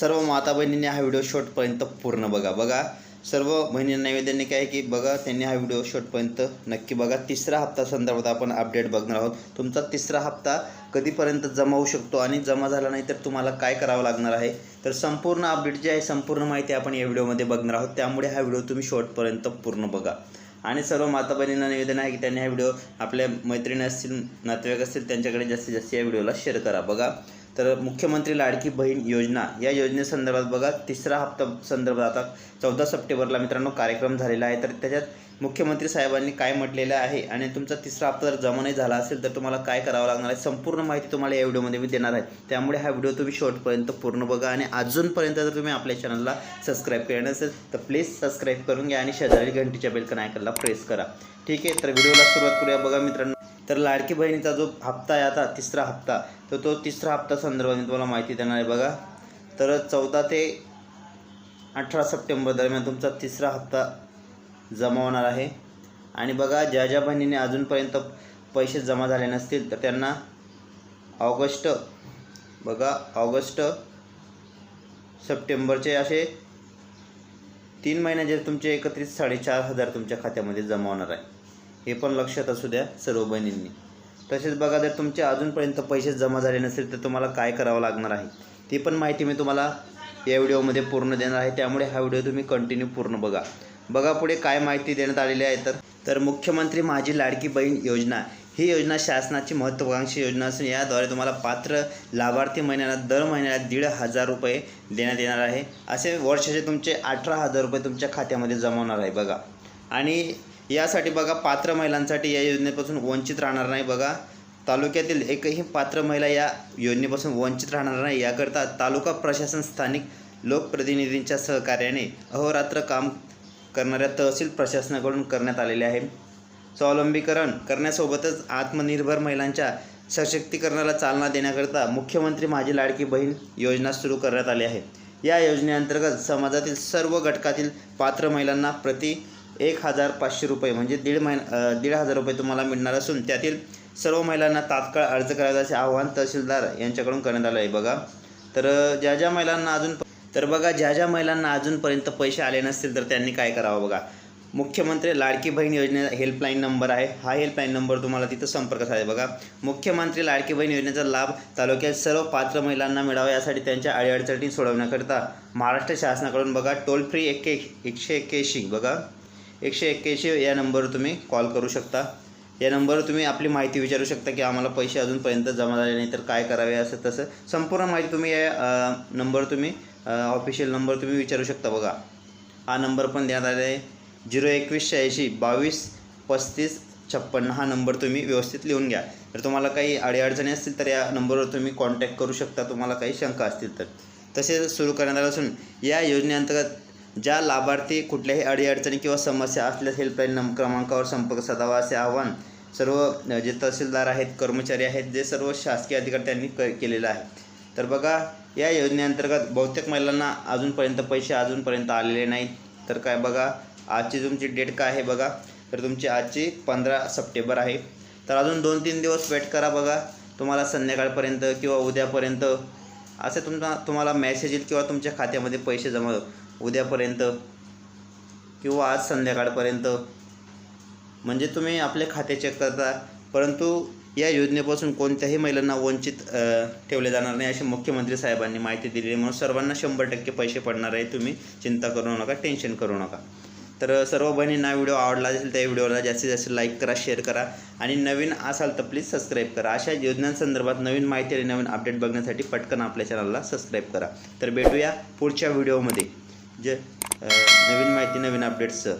सर्व माता बहिणींनी हा व्हिडिओ शॉर्टपर्यंत पूर्ण बघा. बघा सर्व बहिणींना निवेदन काय आहे की बघा त्यांनी हा व्हिडिओ शॉर्टपर्यंत नक्की बघा. तिसरा हप्ता संदर्भात आपण अपडेट बघणार आहोत. तुमचा तिसरा हप्ता कधीपर्यंत जमा होऊ शकतो आणि जमा झाला नाही तर तुम्हाला काय करावं लागणार आहे? तर संपूर्ण अपडेट जे आहे संपूर्ण माहिती आपण या व्हिडिओमध्ये बघणार आहोत. त्यामुळे हा व्हिडिओ तुम्ही शॉर्टपर्यंत पूर्ण बघा. आणि सर्व माता बहिणींना निवेदन आहे की त्यांनी हा व्हिडिओ आपल्या मैत्रिणी असतील नातेवाईक असतील त्यांच्याकडे जास्तीत जास्त या व्हिडिओला शेअर करा. बघा तर मुख्यमंत्री लाडकी बहीण योजना या योजनेसंदर्भात बघा तिसरा हप्ता संदर्भात आता चौदा सप्टेंबरला मित्रांनो कार्यक्रम झालेला आहे. तर त्याच्यात मुख्यमंत्री साहेबांनी काय म्हटलेलं आहे आणि तुमचा तिसरा हप्ता जर जमा नाही झाला असेल तर तुम्हाला काय करावं लागणार आहे? संपूर्ण माहिती तुम्हाला या व्हिडिओमध्ये मी देणार आहे. त्यामुळे हा व्हिडिओ तुम्ही शेवटपर्यंत पूर्ण बघा आणि अजूनपर्यंत जर तुम्ही आपल्या चॅनलला सबस्क्राईब केलं नसेल तर प्लीज सबस्क्राईब करून घ्या आणि शेजारी घंटीच्या बेलकन आयकनला प्रेस करा. ठीक आहे तर व्हिडिओला सुरुवात करूया. बघा मित्रांनो. तर लाडकी बहिणीचा जो हप्ता आहे आता तिसरा हप्ता तर तो तिसरा हप्ता संदर्भात मी तुम्हाला माहिती देणार आहे बघा. तर चौदा ते अठरा सप्टेंबर दरम्यान तुमचा तिसरा हप्ता जमा होणार आहे. आणि बघा ज्या ज्या बहिणीने अजूनपर्यंत पैसे जमा झाले नसतील तर त्यांना ऑगस्ट बघा ऑगस्ट सप्टेंबरचे असे तीन महिन्याचे तुमचे एकत्रित साडेचार हजार तुमच्या खात्यामध्ये जमा होणार आहे. हे पण लक्षात असू द्या सर्व बहिणींनी. तसेच बघा जर तुमचे अजूनपर्यंत पैसे जमा झाले नसेल तर तुम्हाला काय करावं लागणार आहे? ती पण माहिती मी तुम्हाला या व्हिडिओमध्ये पूर्ण देणार आहे. त्यामुळे हा व्हिडिओ तुम्ही कंटिन्यू पूर्ण बघा. बघा पुढे काय माहिती देण्यात आलेली आहे तर. तर मुख्यमंत्री माझी लाडकी बहीण योजना. ही योजना शासनाची महत्त्वाकांक्षी योजना असून याद्वारे तुम्हाला पात्र लाभार्थी महिन्याला दर महिन्याला दीड हजार रुपये देण्यात येणार आहे. असे वर्षाचे तुमचे अठरा हजार रुपये तुमच्या खात्यामध्ये जमा होणार आहे बघा. आणि यासाठी बघा पात्र महिलांसाठी या योजनेपासून वंचित राहणार नाही बघा. तालुक्यातील एकही पात्र महिला या योजनेपासून वंचित राहणार नाही. याकरता तालुका प्रशासन स्थानिक लोकप्रतिनिधींच्या सहकार्याने अहोरात्र काम करणाऱ्या तहसील प्रशासनाकडून करण्यात आलेले आहे. स्वावलंबीकरण करण्यासोबतच आत्मनिर्भर महिलांच्या सशक्तीकरणाला चालना देण्याकरता मुख्यमंत्री माझी लाडकी बहीण योजना सुरू करण्यात आली आहे. या योजनेअंतर्गत समाजातील सर्व घटकातील पात्र महिलांना प्रति एक हजार पाचशे रुपये म्हणजे दीड महिना दीड हजार रुपये तुम्हाला मिळणार असून त्यातील सर्व महिलांना तात्काळ अर्ज करायचा असे आवाहन तहसीलदार यांच्याकडून करण्यात आलं आहे. बघा तर ज्या ज्या महिलांना अजून तर बघा ज्या ज्या महिलांना अजूनपर्यंत पैसे आले नसतील तर त्यांनी काय करावं बघा. मुख्यमंत्री लाडकी बहीण योजने हेल्पलाईन नंबर आहे. हा हेल्पलाईन नंबर तुम्हाला तिथं संपर्क साधे बघा. मुख्यमंत्री लाडकी बहीण योजनेचा लाभ तालुक्यात सर्व पात्र महिलांना मिळावा यासाठी त्यांच्या अडीअडचणी सोडवण्याकरिता महाराष्ट्र शासनाकडून बघा टोल फ्री एक्के एकशे एक्क्याऐंशी बघा. एकशे एक्क्याऐंशी या नंबरवर तुम्ही कॉल करू शकता. या नंबरवर तुम्ही आपली माहिती विचारू शकता की आम्हाला पैसे अजूनपर्यंत जमा झाले नाही तर काय करावे असं तसं. संपूर्ण माहिती तुम्ही या नंबर तुम्ही ऑफिशियल नंबर तुम्ही विचारू शकता बघा. हा नंबर पण देण्यात आलेला आहे. झिरो एकवीस शहाऐंशी बावीस पस्तीस छप्पन्न हा नंबर तुम्ही व्यवस्थित लिहून घ्या. तर तुम्हाला काही अडीअडचणी असतील तर या नंबरवर तुम्ही कॉन्टॅक्ट करू शकता तुम्हाला काही शंका असतील तर. तसेच सुरू करण्यात आलं असून या योजनेअंतर्गत ज्या लाभार्थी कुठल्याही अडीअडचणी किंवा समस्या असल्यास हेल्पलाईन क्रमांकावर संपर्क साधावा असे आवाहन सर्व जे तहसीलदार आहेत कर्मचारी आहेत जे सर्व शासकीय अधिकारी त्यांनी क केलेलं आहे. तर बघा या योजनेअंतर्गत बहुतेक महिलांना अजूनपर्यंत पैसे अजूनपर्यंत आलेले नाहीत. तर काय बघा आजची तुमची डेट काय आहे बघा? तर तुमची आजची पंधरा सप्टेंबर आहे. तर अजून दोन तीन दिवस वेट करा बघा. तुम्हाला संध्याकाळपर्यंत किंवा उद्यापर्यंत असे तुमचा तुम्हाला मॅसेज येईल किंवा तुमच्या खात्यामध्ये पैसे जमा उद्यापर्यंत किंवा आज संध्याकाळपर्यंत. म्हणजे तुम्ही आपले खाते चेक करता परंतु या योजनेपासून कोणत्याही महिलांना वंचित ठेवले जाणार नाही अशी मुख्यमंत्री साहेबांनी माहिती दिली म्हणून सर्वांना शंभर टक्के पैसे पडणार आहे तुम्ही चिंता करू नका टेन्शन करू नका. तर सर्व बहिणींना व्हिडिओ आवडला असेल त्या व्हिडिओला जास्तीत जास्त लाईक करा शेअर करा आणि नवीन असाल तर प्लीज सबस्क्राईब करा. अशा योजनांसंदर्भात नवीन माहिती आणि नवीन अपडेट बघण्यासाठी पटकन आपल्या चॅनलला सबस्क्राईब करा. तर भेटूया पुढच्या व्हिडिओमध्ये. जे नवीन माहिती नवीन अपडेट्सचं